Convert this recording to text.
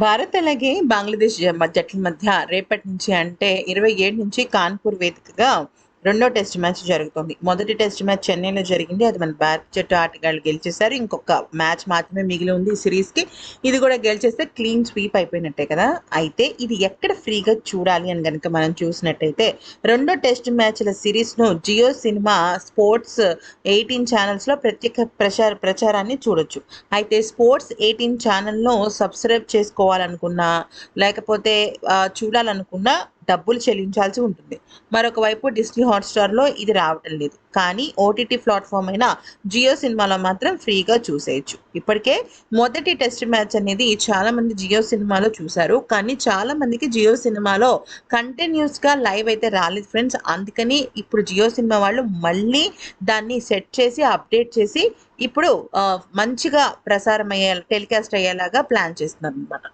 భారత్ అలాగే బంగ్లాదేశ్ జ- మ- జట్ల మధ్య రేపటి నుంచి అంటే ఇరవై ఏడు నుంచి కాన్పూర్ వేదికగా రెండో టెస్ట్ మ్యాచ్ జరుగుతుంది. మొదటి టెస్ట్ మ్యాచ్ చెన్నైలో జరిగింది. అది మన భారత జట్టు ఆటగాళ్ళు గెలిచేశారు. ఇంకొక మ్యాచ్ మాత్రమే మిగిలి ఉంది ఈ సిరీస్కి. ఇది కూడా గెలిచేస్తే క్లీన్ స్వీప్ అయిపోయినట్టే కదా? అయితే ఇది ఎక్కడ ఫ్రీగా చూడాలి అని కనుక మనం చూసినట్టయితే రెండో టెస్ట్ మ్యాచ్ల సిరీస్ను జియో సినిమా స్పోర్ట్స్ ఎయిటీన్ ఛానల్స్లో ప్రత్యేక ప్రచార ప్రచారాన్ని చూడొచ్చు. అయితే స్పోర్ట్స్ ఎయిటీన్ ఛానల్ను సబ్స్క్రైబ్ చేసుకోవాలనుకున్నా లేకపోతే చూడాలనుకున్నా డబ్బులు చెల్లించాల్సి ఉంటుంది. మరొక వైపు డిస్నీ హాట్స్టార్లో ఇది రావటం లేదు. కానీ ఓటీటీ ప్లాట్ఫామ్ అయిన జియో సినిమాలో మాత్రం ఫ్రీగా చూసేయచ్చు. ఇప్పటికే మొదటి టెస్ట్ మ్యాచ్ అనేది చాలా మంది జియో సినిమాలో చూశారు. కానీ చాలా మందికి జియో సినిమాలో కంటిన్యూస్గా లైవ్ అయితే రాలేదు ఫ్రెండ్స్. అందుకని ఇప్పుడు జియో సినిమా వాళ్ళు మళ్ళీ దాన్ని సెట్ చేసి అప్డేట్ చేసి ఇప్పుడు మంచిగా ప్రసారం అయ్యే టెలికాస్ట్ అయ్యేలాగా ప్లాన్ చేస్తున్నారు అనమాట